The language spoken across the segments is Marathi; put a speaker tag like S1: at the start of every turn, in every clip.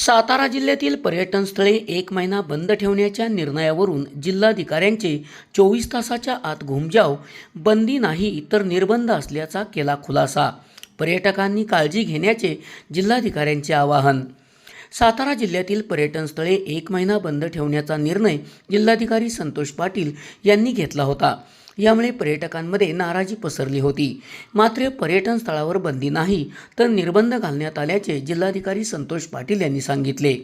S1: सातारा जिल्ह्यातील पर्यटन स्थळे एक महिना बंद ठेवण्याच्या निर्णयावरून जिल्हाधिकाऱ्यांचे चोवीस तासाच्या आत घुमजाव बंदी नाही तर निर्बंध असल्याचा केला खुलासा. पर्यटकांनी काळजी घेण्याचे जिल्हाधिकाऱ्यांचे आवाहन. सातारा जिल्ह्यातील पर्यटन स्थळे एक महिना बंद ठेवण्याचा निर्णय जिल्हाधिकारी संतोष पाटील यांनी घेतला होता. यामुळे पर्यटकांमध्ये नाराजी पसरली होती. मात्र पर्यटन स्थळावर बंदी नाही तर निर्बंध घालण्यात आल्याचे जिल्हाधिकारी संतोष पाटील यांनी सांगितले.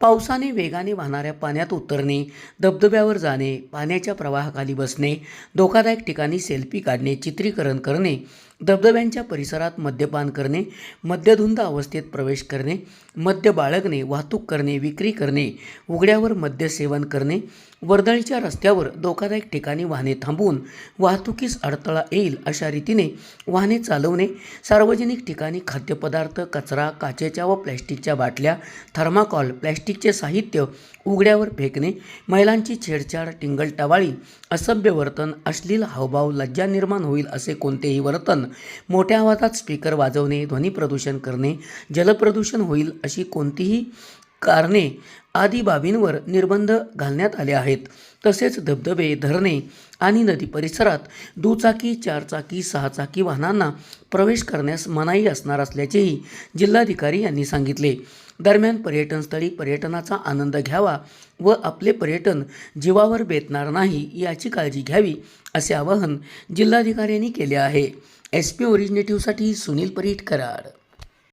S1: पावसाने वेगाने वाहणाऱ्या पाण्यात उतरणे धबधब्यावर जाणे पाण्याच्या प्रवाहाखाली बसणे धोकादायक ठिकाणी सेल्फी काढणे चित्रीकरण करणे धबधब्यांच्या परिसरात मद्यपान करणे मद्यधुंद अवस्थेत प्रवेश करणे मद्य बाळगणे वाहतूक करणे विक्री करणे उघड्यावर मद्य सेवन करणे वर्दळीच्या रस्त्यावर धोकादायक ठिकाणी वाहने थांबवून वाहतुकीस अडथळा येईल अशा रीतीने वाहने चालवणे सार्वजनिक ठिकाणी खाद्यपदार्थ कचरा काचेच्या व प्लॅस्टिकच्या बाटल्या थर्माकॉल प्लॅस्टिकचे साहित्य उघड्यावर फेकणे महिलांची छेडछाड टिंगलटवाळी असभ्य वर्तन अश्लील हावभाव लज्जा निर्माण होईल असे कोणतेही वर्तन मोठ्या आवाजात स्पीकर वाजवणे ध्वनी प्रदूषण करणे जलप्रदूषण होईल अशी कोणतीही कारणे आदी बाबींवर निर्बंध घालण्यात आले आहेत. तसेच धबधबे धरणे आणि नदी परिसरात दुचाकी चारचाकी सहाचाकी वाहनांना प्रवेश करण्यास मनाई असणार असल्याचेही जिल्हाधिकारी यांनी सांगितले. दरम्यान पर्यटनस्थळी पर्यटनाचा आनंद घ्यावा व आपले पर्यटन जीवावर बेतणार नाही याची काळजी घ्यावी असे आवाहन जिल्हाधिकाऱ्यांनी केले आहे. एस पी ओरिजिनेटिव्हसाठी सुनील परीट कराड.